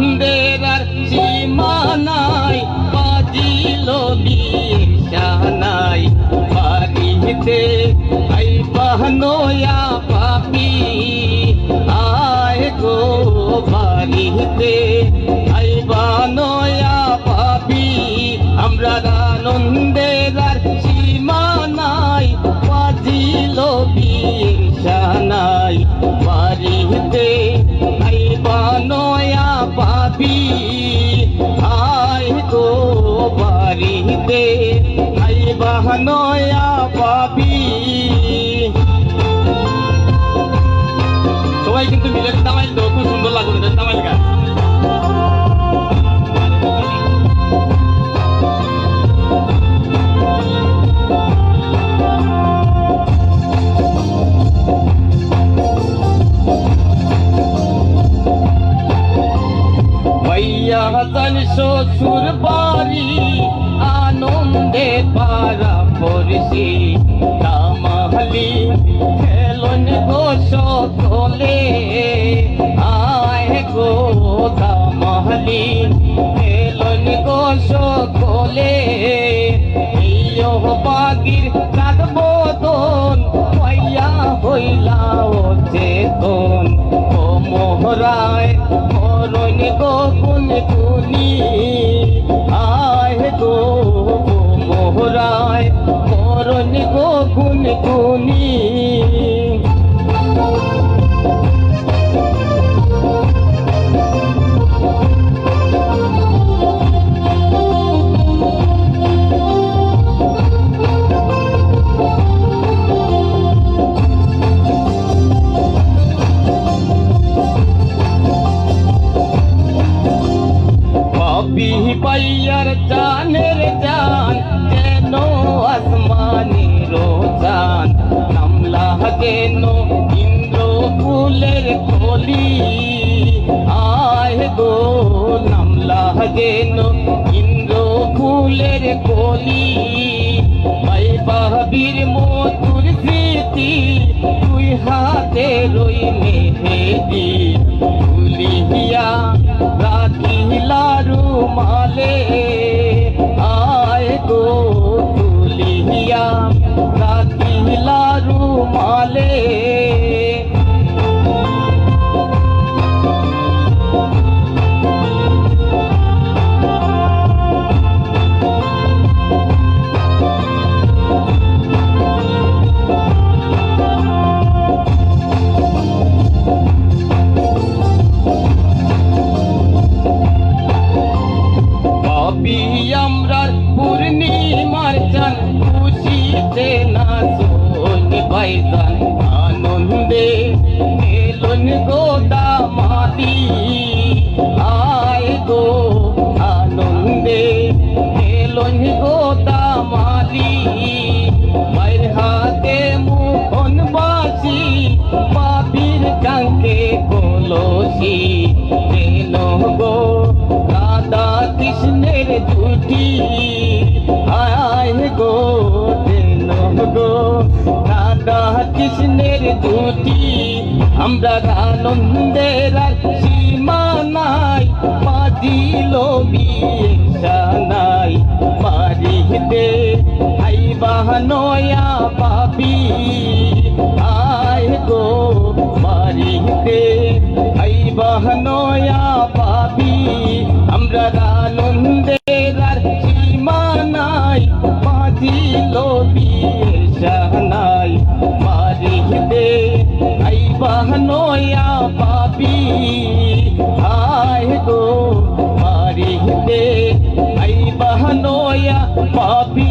আনন্দের আর সীমানাই বাজিল বিশানাই বাড়িতে আই পাহনোয়া পাপি। আয় গো বাড়িতে বাহনোয়া পাপি সবাই কিন্তু মিলে তামাইল তো, খুব সুন্দর লাগবে তামাইল গান ভাইয়া হাসান শ্বশুর বাড়ি। আনন্দে পারা পড়ছি। তামাহলি খেলন গো সকলে। আয় গো তামাহলি পাপি পাইয়ার জানের জান যেন আসমানের জান নামলা কেন ইন্দ্র ফুলের কলি। আয় গো নামলা কেন ইন্দ্র ফুলের কলি। ভাই বাহাবির মধুর স্মৃতি, তুই হাতে রই মেহেদি। ভুলিয়া রাখিলা রুমালে সোন বাইজান আনন্দে মেলন গোদা মালি আয় গো আনন্দে মেলন গোদা মালি মায়ের হাতে মুখন বাসি পাপির কাঙ্কে কলসি। যেন গো রাধা কৃষ্ণের দুটি আমরা আনন্দের আর সীমা নাই বাজিল বিয়ে নাই বাড়িতে আই বাহানয়া পাবি আয় গো বাড়িতে আই বাহানয়া পাবি আমরা আনন্দের আর সীমা নাই বাজিল বিয়ে নাই বাড়িতে আই বাহানয়া পাবি